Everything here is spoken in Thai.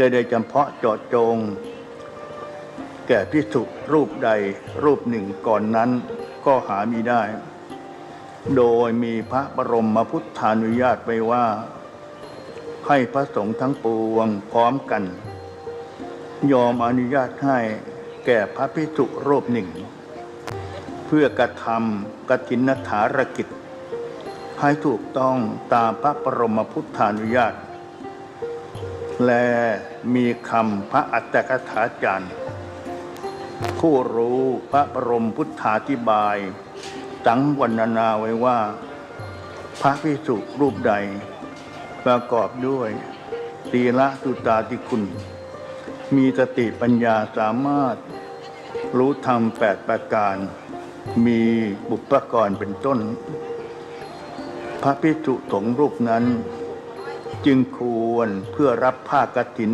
จะได้จำเพาะเจาะจง แก่พิสุรูปใดรูปหนึ่งก่อนนั้นก็หามีได้ โดยมีพระบรมพุทธานุญาตไว้ว่า ให้พระสงฆ์ทั้งปวงพร้อมกัน ยอมอนุญาตให้แก่พระพิสุรูปหนึ่ง เพื่อกระทำกฐินฐารกิจ ให้ถูกต้องตามพระบรมพุทธานุญาต และมีคำพระอัตถกถาจารย์ ผู้รู้พระบรมพุทธาธิบาย ตั้งวรรณนาไว้ว่า พระพิสุรูปใด ประกอบด้วยตีละสุตาติคุณ มีสติปัญญาสามารถ รู้ธรรมแปดประการ มีบุปกรณ์เป็นต้น พระพิสุสงรูปนั้น จึงควรเพื่อรับผ้ากฐิน